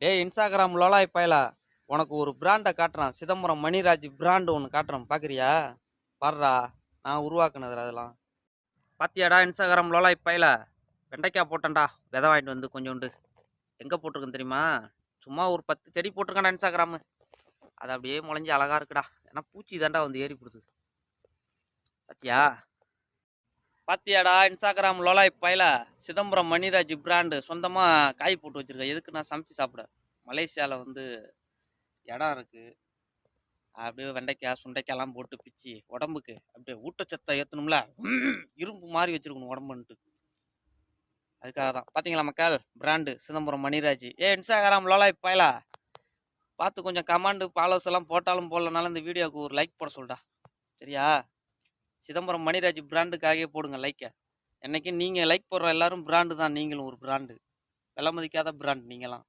ஏய் இன்ஸ்டாகிராம் லோலாய் பயலா உனக்கு ஒரு பிராண்டை காட்டுறான். சிதம்பரம் மணிராஜ் பிராண்டு ஒன்று காட்டுறான். பார்க்குறியா பாருடா நான் உருவாக்குனதுடா அதெல்லாம். பாத்தியாடா இன்ஸ்டாகிராம் லோலாய் பயல? வெண்டைக்காய் போட்டேன்டா. விதை வாங்கிட்டு வந்து கொஞ்சோண்டு. எங்கே போட்டிருக்கேன் தெரியுமா? சும்மா ஒரு பத்து செடி போட்டிருக்கேன்டா இன்ஸ்டாகிராமு. அது அப்படியே முளைஞ்சி அழகாக இருக்குடா. ஏன்னா பூச்சி தாண்டா வந்து ஏறி போடுது. பாத்தியா? பாத்தியாடா இன்ஸ்டாகிராம் லோலாய் பயில சிதம்பரம் மணிராஜ் பிராண்டு சொந்தமாக காய் போட்டு வச்சிருக்கேன். எதுக்கு நான் சமைச்சு சாப்பிட? மலேசியாவில் வந்து இடம் இருக்கு. அப்படியே வெண்டைக்காய் சுண்டைக்காய்லாம் போட்டு பிச்சு உடம்புக்கு அப்படியே ஊட்டச்சத்தை ஏற்றணும்ல இரும்பு மாதிரி வச்சுருக்கணும் உடம்புன்ட்டு. அதுக்காக தான். பார்த்தீங்களா மக்கள்? பிராண்டு சிதம்பரம் மணிராஜ். ஏ இன்ஸ்டாகிராம் லோலாய் பயலா பார்த்து கொஞ்சம் கமாண்டு ஃபாலோஸ் எல்லாம் போட்டாலும் போடலனாலும் இந்த வீடியோவுக்கு ஒரு லைக் போட சொல்டா. சரியா? சிதம்பரம் மணிராஜ் பிராண்டுக்காகவே போடுங்க லைக்கை என்றைக்கும் நீங்கள் லைக் போடுற எல்லாரும் பிராண்டு தான் நீங்களும் ஒரு பிராண்டு விலை மதிக்காத பிராண்ட் நீங்களாம்